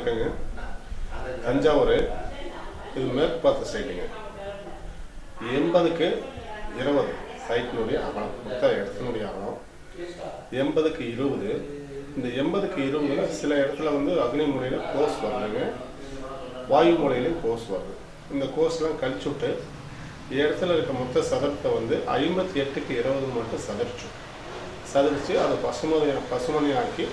இருக்குங்க தஞ்சாவூர் இது மேற்கு பார்த்த சைடுங்க எண்பதுக்கு இருபது சைட்டினுடைய அகலம் மொத்த இடத்தினுடைய அகலம் எண்பதுக்கு இருபது இந்த எண்பதுக்கு இருபதுல சில இடத்துல வந்து அக்னி முறையில் கோர்ஸ் வருதுங்க. வாயு முறையிலையும் கோர்ஸ் வருது. இந்த கோர்ஸ்லாம் கழிச்சு விட்டு இடத்துல இருக்க மொத்த சதுரத்தை வந்து ஐம்பத்தி எட்டுக்கு இருபது மட்டும் சதுரிச்சோம் சதுரித்து அதை பசுமதி பசுமணி ஆக்கி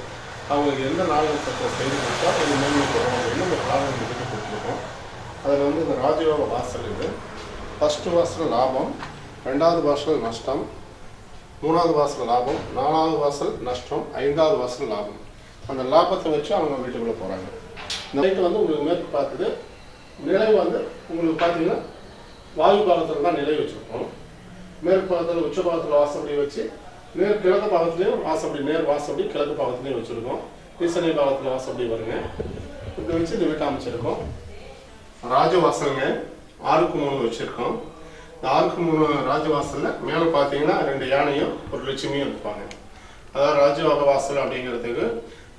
அவங்களுக்கு எந்த நாள் சட்டம் செய்து கொடுத்தா இது மேன்மைக்கு வரும் அப்படின்னு இந்த பிளான் கொடுத்துருக்கோம். அதில் வந்து இந்த ராஜயோக வாசல் இது. ஃபஸ்ட்டு வாசல் லாபம் ரெண்டாவது வாசல் நஷ்டம் மூணாவது வாசல் லாபம் நாலாவது வாசல் நஷ்டம் ஐந்தாவது வாசல் லாபம். அந்த லாபத்தை வச்சு அவங்க வீட்டுக்குள்ளே போகிறாங்க இந்த நைட்டு வந்து உங்களுக்கு மேற்கு பார்த்துட்டு நிலை வந்து உங்களுக்கு பார்த்தீங்கன்னா வாயு பாகத்தில் தான் நிலை வச்சுருக்கோம். மேற்கு பாகத்தில் உச்ச பாகத்தில் வாசப்படி வச்சு நேர் கிழக்கு பாகத்துலேயும் வாசப்படி நேர் வாசப்படி கிழக்கு பாகத்துலேயும் வச்சுருக்கோம். ஈசனை பாகத்தில் வாசப்படி வருங்க இப்படி வச்சு இந்த வீட்டை அமைச்சிருக்கோம். ராஜவாசலுங்க ஆறுக்கு மூணு வச்சுருக்கோம். இந்த ஆறுக்கு மூணு ராஜவாசலில் மேலே பார்த்தீங்கன்னா ரெண்டு யானையும் ஒரு லட்சுமியும் இருப்பாங்க. அதாவது ராஜவாக வாசல் அப்படிங்கிறதுக்கு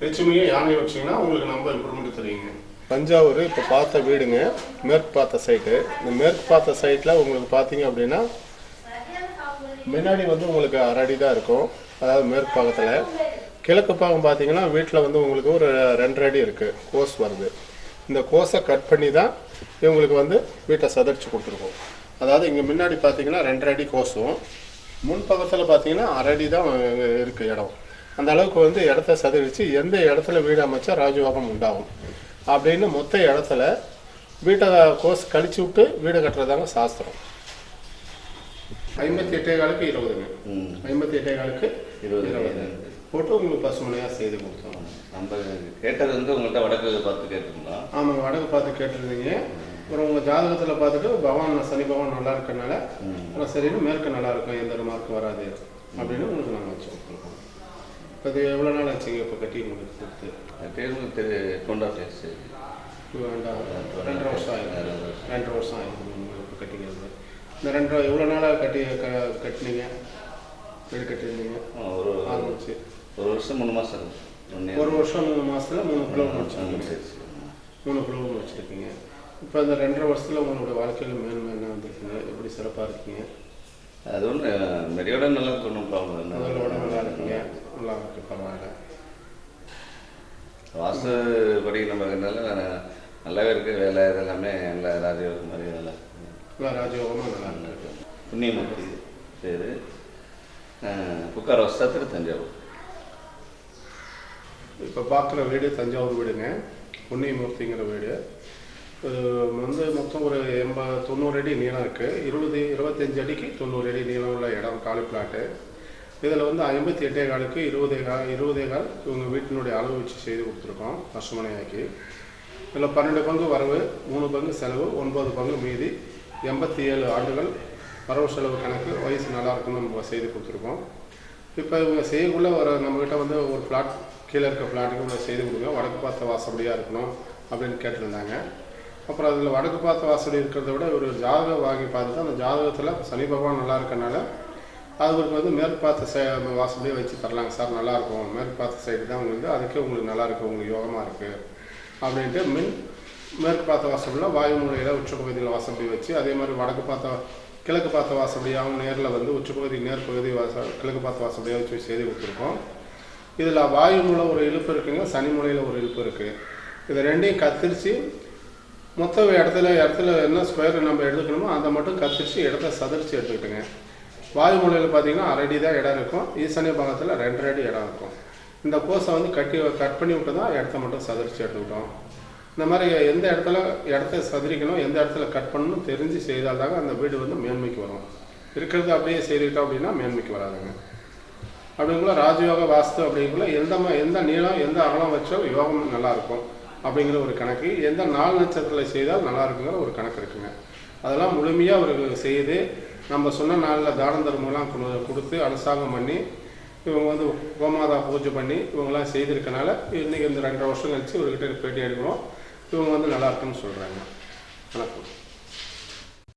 லட்சுமியும் யானையும் வச்சிங்கன்னா உங்களுக்கு நம்ம இம்ப்ரூவ்மெண்ட் தெரியுங்க. தஞ்சாவூர் இப்போ பார்த்த வீடுங்க மேற்கு பார்த்த சைட்டு இந்த மேற்கு பார்த்த சைட்டில் உங்களுக்கு பார்த்தீங்க அப்படின்னா முன்னாடி வந்து உங்களுக்கு அரடி தான் இருக்கும். அதாவது மேற்கு பாகத்தில் கிழக்கு பாகம் பார்த்தீங்கன்னா வீட்டில் வந்து உங்களுக்கு ஒரு ரெண்டரை அடி இருக்குது கோஸ் வருது. இந்த கோஸை கட் பண்ணி தான் இவங்களுக்கு வந்து வீட்டை சதரிச்சு கொடுத்துருக்கோம். அதாவது இங்கே முன்னாடி பார்த்தீங்கன்னா ரெண்டரை அடி கோஸும் முன் பக்கத்தில் பார்த்தீங்கன்னா அரடி தான் இருக்குது இடம். அந்த அளவுக்கு வந்து இடத்த சதரிச்சு எந்த இடத்துல வீடு அமைச்சா ராஜயோகம் உண்டாகும். அப்படின்னு மொத்த இடத்துல வீட்டை கோஸ் கழிச்சு விட்டு வீடு கட்டுறதாங்க சாஸ்திரம். ஐம்பத்தி எட்டே காலுக்கு இருபதுங்க. ஐம்பத்தி எட்டே காலுக்கு இருபது. இருபது போட்டு உங்களுக்கு பசுமனையாக செய்து கொடுத்தோம். நம்ம கேட்டது வந்து உங்கள்கிட்ட வடக்கு பார்த்து கேட்டிருந்தோம். ஆமாங்க வடக்கு பார்த்து கேட்டிருந்தீங்க. அப்புறம் உங்கள் ஜாதகத்தில் பார்த்துட்டு பகவான் சனி பகவான் நல்லா இருக்கனால அப்புறம் சரின்னு மேற்கு நல்லா இருக்கும் எந்த ஒரு மார்க்கும் வராது அப்படின்னு உங்களுக்கு நாங்கள் வச்சு கொடுத்துருக்கோம் இப்போ இது எவ்வளோ நாள் ஆச்சுங்க இப்போ கட்டி உங்களுக்கு கொடுத்து? பேசு இப்போ வேண்டாம் ரெண்டரை வருஷம் ஆயிடுது ரெண்டரை வருஷம் ஆயிடுது இந்த ரெண்டரை எவ்வளோ நாளாக கட்டி க கட்டினீங்க? வீடு கட்டியிருந்தீங்க? ஒரு ஆரம்பிச்சு ஒரு வருஷம் மூணு மாதம் ஒரு வருஷம் மூணு மாசத்துல மூணு கிலோ முடிச்சிருக்கீங்க சரி சரி. மூணு கிலோ வச்சுருக்கீங்க. இப்போ இந்த ரெண்டரை வருஷத்துல உங்களோட வாழ்க்கையில் மேன்மை என்ன வந்திருக்குங்க? எப்படி சிறப்பாக இருக்கீங்க? அது ஒன்று மெரியோட நல்லா ஒன்றும் ப்ராப்ளம் இல்லை அதோட நல்லா இருக்கீங்க நல்லா இருக்கு பரவாயில்ல. வாஸ்து படி நம்ம நல்ல நல்லாவே இருக்கு. வேலை இது எல்லாமே நல்லா ராஜயோகம் மாதிரி நல்லா இருக்கு. நல்லா ராஜயோகமாக நல்லா இருக்கு புண்ணியமூர்த்தி பேர் புக்கார் வஸ்தாத்திர தஞ்சாவூர் இப்போ பார்க்குற வீடு தஞ்சாவூர் வீடுங்க புண்ணியமூர்த்திங்கிற வீடு வந்து மொத்தம் ஒரு எண்பது தொண்ணூறு அடி நீளம் இருக்குது இருபது இருபத்தஞ்சு அடிக்கு தொண்ணூறு அடி நீளம் உள்ள இடம் காலி பிளாட்டு இதில் வந்து ஐம்பத்தி எட்டே காலுக்கு இருபதே கால் இருபதே கால் இவங்க வீட்டினுடைய அளவு வச்சு செய்து கொடுத்துருக்கோம் பசுமனையாக்கி இதில் பன்னெண்டு பங்கு வரவு மூணு பங்கு செலவு ஒன்பது பங்கு மீதி எண்பத்தி ஏழு ஆண்டுகள் வரவு செலவு கணக்கு வயசு நல்லா இருக்குன்னு நம்ம செய்து கொடுத்துருக்கோம். இப்போ இவங்க செய்யக்குள்ள ஒரு நம்மக்கிட்ட வந்து ஒரு ஃப்ளாட் கீழே இருக்க ஃப்ளாட்டுக்கு இவ்வளோ செய்து கொடுங்க. வடக்கு பார்த்த வாசப்படியாக இருக்கணும் அப்படின்னு கேட்டிருந்தாங்க. அப்புறம் அதில் வடக்கு பார்த்த வாசப்படி இருக்கிறத விட ஒரு ஜாதகம் வாங்கி பார்த்துட்டு அந்த ஜாதகத்தில் சனி பகவான் நல்லா இருக்கனால அவருக்கு வந்து மேற்கு பார்த்த சை வாசப்படியே வச்சு தரலாங்க. சார் நல்லாயிருக்கும் மேற்கு பார்த்த சைடு தான் உங்களுக்கு. அதுக்கே உங்களுக்கு நல்லா இருக்கு. உங்களுக்கு யோகமாக இருக்குது அப்படின்ட்டு மின் மேற்கு பார்த்த வாசப்படியில் வாயு மூலையில் உச்சப்பகுதியில் வாசப்படி வச்சு அதே மாதிரி வடக்கு பார்த்த கிழக்கு பார்த்த வாசப்படியாகவும் நேரில் வந்து உச்சப்பகுதி நேர்பகுதி வாச கிழக்கு பார்த்த வாசப்படியாக வச்சு செய்து கொடுத்துருக்கோம். இதில் வாயு மூலம் ஒரு இழுப்பு இருக்குங்க சனி மூலையில் ஒரு இழுப்பு இருக்குது இதை ரெண்டையும் கத்திரிச்சு மொத்த இடத்துல இடத்துல என்ன ஸ்கொயர் நம்ம எடுத்துக்கணுமோ அதை மட்டும் கத்திரிச்சு இடத்த சதுரிச்சு எடுத்துக்கிட்டுங்க. வாயு மூலையில் பார்த்தீங்கன்னா அரை அடி தான் இடம் இருக்கும். ஈசானிய பாகத்தில் ரெண்டரை அடி இடம் இருக்கும். இந்த கோஸை வந்து கட்டி கட் பண்ணி விட்டு தான் இடத்த மட்டும் சதுரிச்சு எடுத்துக்கிட்டோம். இந்த மாதிரி எந்த இடத்துல இடத்த சதுரிக்கணும் எந்த இடத்துல கட் பண்ணணும் தெரிஞ்சு செய்தால் தாங்க அந்த வீடு வந்து மேன்மைக்கு வரும். இருக்கிறது அப்படியே செய்துக்கிட்டோம் அப்படின்னா மேன்மைக்கு வராதுங்க. அப்படிங்குள்ள ராஜயோக வாஸ்து அப்படிங்குள்ள எந்த எந்த நீளம் எந்த அகலம் வச்சோ யோகம் நல்லாயிருக்கும் அப்படிங்கிற ஒரு கணக்கு. எந்த நாள் நட்சத்திரத்தில் செய்தால் நல்லா இருக்குங்கிற ஒரு கணக்கு இருக்குங்க. அதெல்லாம் முழுமையாக அவர்கள் செய்து நம்ம சொன்ன நாளில் தான தர்மம்லாம் கொடுத்து அனுசாகம் பண்ணி இவங்க வந்து கோமாதா பூஜை பண்ணி இவங்கெல்லாம் செய்திருக்கனால இன்றைக்கி இந்த ரெண்டரை வருஷம் கழிச்சு இவர்கிட்ட பேட்டி எடுக்கிறோம். இவங்க வந்து நல்லா இருக்குன்னு சொல்கிறாங்க வணக்கம்